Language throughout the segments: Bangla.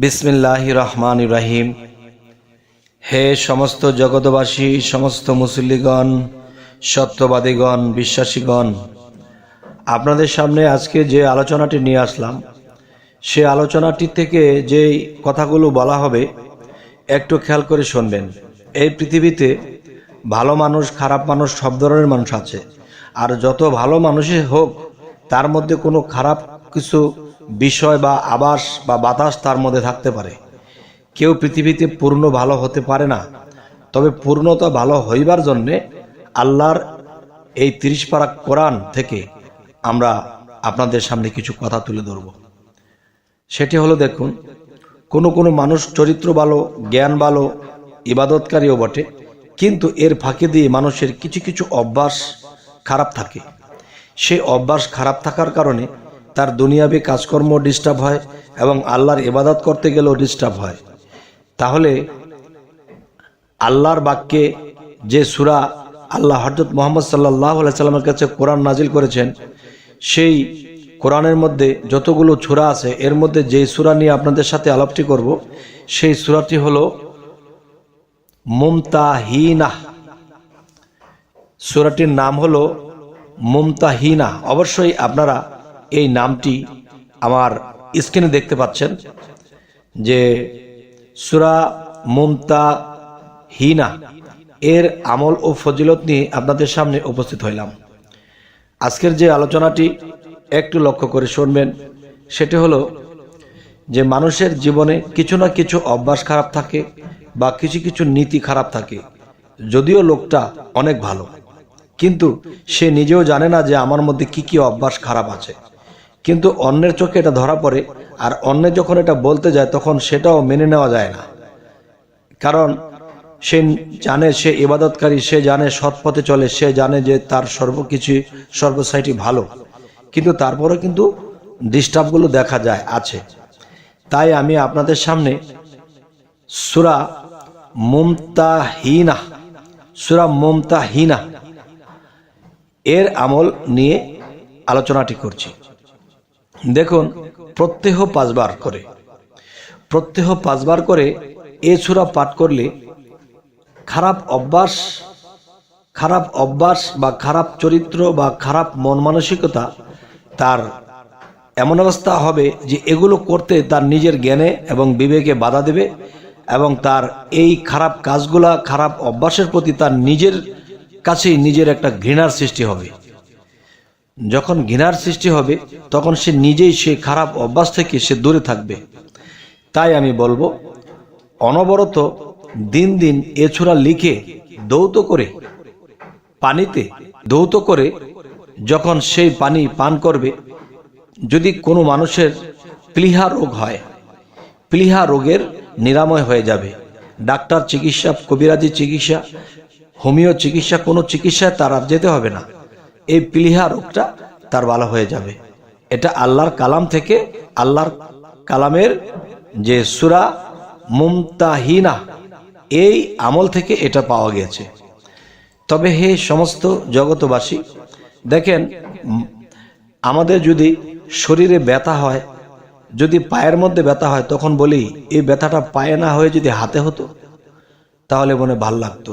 বিসমিল্লাহ রহমান ইব্রাহিম হে সমস্ত জগতবাসী সমস্ত মুসল্লিগণ, সত্যবাদীগণ, বিশ্বাসীগণ, আপনাদের সামনে আজকে যে আলোচনাটি নিয়ে আসলাম, সে আলোচনাটি থেকে যে কথাগুলো বলা হবে, একটু খেয়াল করে শুনবেন। এই পৃথিবীতে ভালো মানুষ, খারাপ মানুষ সব ধরনের মানুষ আছে। আর যত ভালো মানুষই হোক, তার মধ্যে কোনো খারাপ কিছু বিষয় বা আবাস বা বাতাস তার মধ্যে থাকতে পারে। কেউ পৃথিবীতে পূর্ণ ভালো হতে পারে না, তবে পূর্ণতা ভালো হইবার জন্যে আল্লাহর এই তিরিশ পারা কোরআন থেকে আমরা আপনাদের সামনে কিছু কথা তুলে ধরব। সেটি হলো দেখুন, কোনো কোনো মানুষ চরিত্র ভালো, জ্ঞান ভালো, ইবাদতকারীও বটে, কিন্তু এর ফাঁকে দিয়ে মানুষের কিছু কিছু অভ্যাস খারাপ থাকে। সেই অভ্যাস খারাপ থাকার কারণে তার দুনিয়াবি কাজকর্ম ডিস্টার্ব হয় এবং আল্লাহর ইবাদত করতে গেলেও ডিস্টার্ব হয়। তাহলে আল্লাহর বাক্যে যে সুরা আল্লাহ হজরত মোহাম্মদ সাল্লাহ সাল্লামের কাছে কোরআন নাজিল করেছেন, সেই কোরআনের মধ্যে যতগুলো সুরা আছে, এর মধ্যে যে সুরা নিয়ে আপনাদের সাথে আলাপটি করব, সেই সুরাটি হল মুমতাহিনা। সুরাটির নাম হলো মুমতাহিনা। অবশ্যই আপনারা এই নামটি আমার স্ক্রিনে দেখতে পাচ্ছেন যে সুরা মুমতাহিনা, এর আমল ও ফজিলত নিয়ে আপনাদের সামনে উপস্থিত হইলাম। আজকের যে আলোচনাটি একটু লক্ষ্য করে শুনবেন, সেটি হলো যে মানুষের জীবনে কিছু না কিছু অভ্যাস খারাপ থাকে বা কিছু কিছু নীতি খারাপ থাকে, যদিও লোকটা অনেক ভালো। কিন্তু সে নিজেও জানে না যে আমার মধ্যে কি কি অভ্যাস খারাপ আছে। কিন্তু অন্যের চোখে এটা ধরা পড়ে, আর অন্য যখন এটা বলতে যায়, তখন সেটাও মেনে নেওয়া যায় না। কারণ সে জানে সে ইবাদতকারী, সে জানে সৎ পথে চলে, সে জানে যে তার সর্বকিছু, সর্বসাইটি ভালো। কিন্তু তারপরে কিন্তু ডিস্টার্বগুলো দেখা যায়, আছে। তাই আমি আপনাদের সামনে সুরা মুমতাহিনা সুরা মুমতাহিনা এর আমল নিয়ে আলোচনাটি করছি। দেখুন, প্রত্যেহ পাঁচবার করে। প্রত্যেহ পাঁচবার করে এ সুরা পাঠ করলে খারাপ অভ্যাস খারাপ অভ্যাস বা খারাপ চরিত্র বা খারাপ মন মানসিকতা তার এমন অবস্থা হবে যে এগুলো করতে তার নিজের জ্ঞানে এবং বিবেকে বাধা দেবে এবং তার এই খারাপ কাজগুলা, খারাপ অভ্যাসের প্রতি তার নিজের কাছেই নিজের একটা ঘৃণার সৃষ্টি হবে। যখন ঘৃণার সৃষ্টি হবে, তখন সে নিজেই সে খারাপ অভ্যাস থেকে সে দূরে থাকবে। তাই আমি বলব, অনবরত দিন দিন এ ছোড়া লিখে দৌত করে, পানিতে দৌত করে, যখন সেই পানি পান করবে, যদি কোনো মানুষের প্লিহা রোগ হয়, প্লিহা রোগের নিরাময় হয়ে যাবে। ডাক্তার চিকিৎসা, কবিরাজি চিকিৎসা, হোমিও চিকিৎসা, কোনো চিকিৎসায় তারা যেতে হবে না। এই প্লিহা রোগটা তার ভালো হয়ে যাবে। এটা আল্লাহর কালাম থেকে আল্লাহর কালামের যে সুরা মুমতাহিনা, এই আমল থেকে এটা পাওয়া গেছে। তবে হে সমস্ত জগতবাসী দেখেন, আমাদের যদি শরীরে ব্যথা হয়, যদি পায়ের মধ্যে ব্যথা হয়, তখন বলি, এই ব্যথাটা পায়ে না হয়ে যদি হাতে হতো, তাহলে মনে ভালো লাগতো।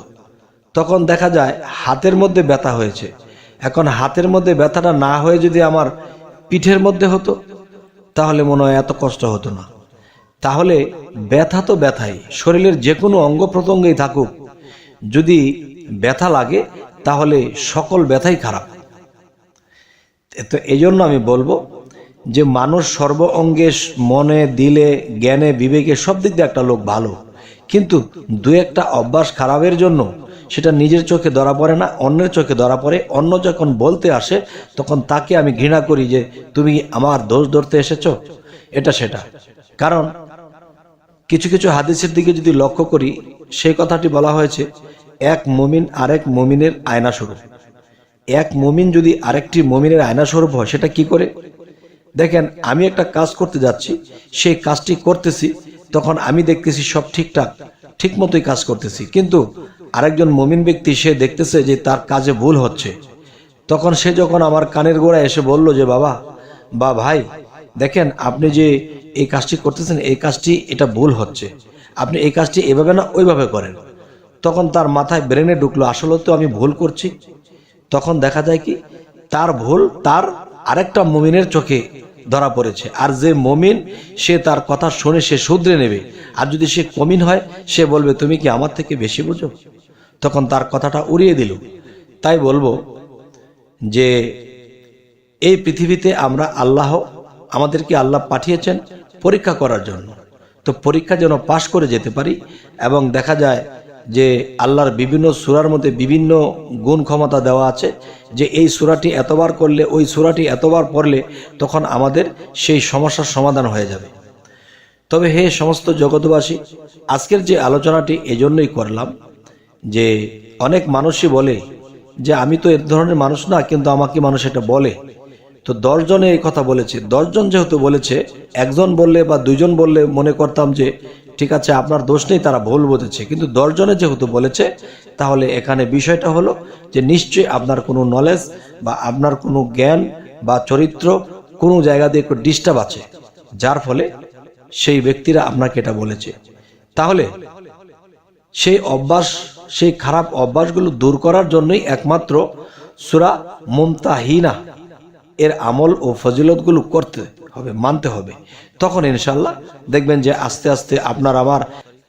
তখন দেখা যায় হাতের মধ্যে ব্যথা হয়েছে। এখন হাতের মধ্যে ব্যথাটা না হয়ে যদি আমার পিঠের মধ্যে হতো, তাহলে মনে হয় এত কষ্ট হতো না। তাহলে ব্যথা তো ব্যথাই। শরীরের যে কোনো অঙ্গ প্রত্যঙ্গেই থাকুক। যদি ব্যথা লাগে, তাহলে সকল ব্যথাই খারাপ। তো এই জন্য আমি বলব যে মানুষ সর্ব অঙ্গে মনে, দিলে, জ্ঞানে, বিবেকে সব দিক দিয়ে একটা লোক ভালো। কিন্তু দু একটা অভ্যাস খারাপের জন্য সেটা নিজের চোখে ধরা পড়ে না, অন্যের চোখে ধরা পড়ে। অন্য যখন বলতে আসে, তখন তাকে আমি ঘৃণা করি যে, তুমি আমার দোষ ধরতে এসেছ? এটা সেটা। কারণ কিছু কিছু হাদিসের দিকে যদি লক্ষ্য করি, সেই কথাটি বলা হয়েছে, এক মুমিন আরেক মুমিনের আয়না স্বরূপ এক মুমিন যদি আরেকটি মুমিনের আয়না স্বরূপ হয়, সেটা কি করে? দেখেন, আমি একটা কাজ করতে যাচ্ছি, সেই কাজটি করতেছি, তখন আমি দেখতেছি সব ঠিকঠাক ঠিক মতোই কাজ করতেছি। কিন্তু আরেকজন মমিন ব্যক্তি সে দেখতেছে যে তার কাজে ভুল হচ্ছে। তখন সে যখন আমার কানের গোড়ায় এসে বলল যে, বাবা, বা ভাই, দেখেন, আপনি যে এই কাজটি করতেছেন, এই কাজটি, এটা ভুল হচ্ছে। আপনি এই কাজটি এভাবে না, ওইভাবে করেন। তখন তার মাথায় ব্রেনে ঢুকলো, আসলে তো আমি ভুল করছি। তখন দেখা যায় কি, তার ভুল তার আরেকটা মমিনের চোখে ধরা পড়েছে। আর যে মমিন, সে তার কথা শুনে সে শুধরে নেবে। আর যদি সে কমিন হয়, সে বলবে, তুমি কি আমার থেকে বেশি বুঝো? তখন তার কথাটা উড়িয়ে দিল। তাই বলব যে এই পৃথিবীতে আমরা আল্লাহ, আমাদেরকে আল্লাহ পাঠিয়েছেন পরীক্ষা করার জন্য। তো পরীক্ষা যেন পাশ করে যেতে পারি এবং দেখা যায় যে আল্লাহর বিভিন্ন সুরার মধ্যে বিভিন্ন গুণ ক্ষমতা দেওয়া আছে যে এই সুরাটি এতবার করলে, ওই সুরাটি এতবার পড়লে তখন আমাদের সেই সমস্যার সমাধান হয়ে যাবে। তবে হে সমস্ত জগৎবাসী, আজকের যে আলোচনাটি এজন্যই করলাম যে অনেক মানুষই বলে যে, আমি তো এ ধরনের মানুষ না, কিন্তু আমাকে মানুষ এটা বলে। তো দশজনে এই কথা বলেছে। দশজন যেহেতু বলেছে, একজন বললে বা দুইজন বললে মনে করতাম যে, ঠিক আছে, আপনার দোষ নেই, তারা ভুল বুঝেছে। কিন্তু দশজনে যেহেতু বলেছে, তাহলে এখানে বিষয়টা হলো যে, নিশ্চয়ই আপনার কোনো নলেজ বা আপনার কোনো জ্ঞান বা চরিত্র কোনো জায়গা দিয়ে একটু ডিস্টার্ব আছে, যার ফলে সেই ব্যক্তিরা আপনাকে এটা বলেছে। তাহলে সেই অভ্যাস সেই খারাপ অভ্যাসগুলো দূর করার জন্যই একমাত্র সুরা মুমতাহিনা এর আমল ও ফজিলতগুলো করতে হবে, মানতে হবে। তখন ইনশাল্লাহ দেখবেন যে আস্তে আস্তে আপনার আমার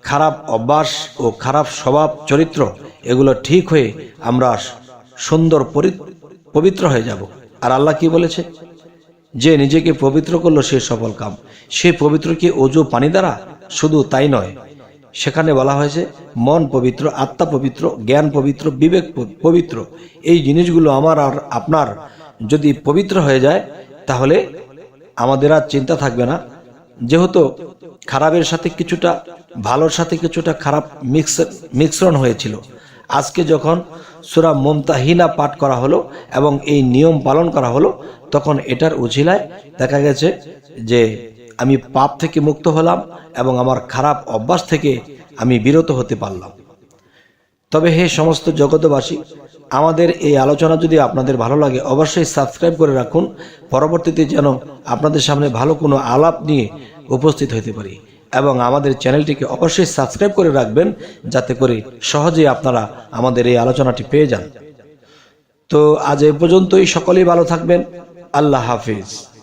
খারাপ অভ্যাস ও খারাপ স্বভাব, চরিত্র এগুলো ঠিক হয়ে আমরা সুন্দর পবিত্র হয়ে যাব। আর আল্লাহ কি বলেছে? যে নিজেকে পবিত্র করল সে সফল কাম। সে পবিত্র কি অজু পানি দ্বারা শুধু তাই নয় সেখানে বলা হয়েছে, মন পবিত্র, আত্মা পবিত্র, জ্ঞান পবিত্র, বিবেক পবিত্র। এই জিনিসগুলো আমার আর আপনার যদি পবিত্র হয়ে যায়, তাহলে আমাদের আর চিন্তা থাকবে না। যেহেতু খারাপের সাথে কিছুটা, ভালোর সাথে কিছুটা খারাপ মিক্স, মিশ্রণ হয়েছিল। আজকে যখন সুরা মমতাহিনা পাঠ করা হলো এবং এই নিয়ম পালন করা হলো, তখন এটার উছিলায় দেখা গেছে যে আমি পাপ থেকে মুক্ত হলাম এবং আমার খারাপ অভ্যাস থেকে আমি বিরত হতে পারলাম। তবে হে সমস্ত জগতবাসী আমাদের এই আলোচনা যদি আপনাদের ভালো লাগে, অবশ্যই সাবস্ক্রাইব করে রাখুন। পরবর্তীতে যেন আপনাদের সামনে ভালো কোনো আলাপ নিয়ে উপস্থিত হতে পারি। এবং আমাদের চ্যানেলটিকে অবশ্যই সাবস্ক্রাইব করে রাখবেন যাতে করে সহজেই আপনারা আমাদের এই আলোচনাটি পেয়ে যান। তো আজ এ পর্যন্তই। সকলেই ভালো থাকবেন। আল্লাহ হাফিজ।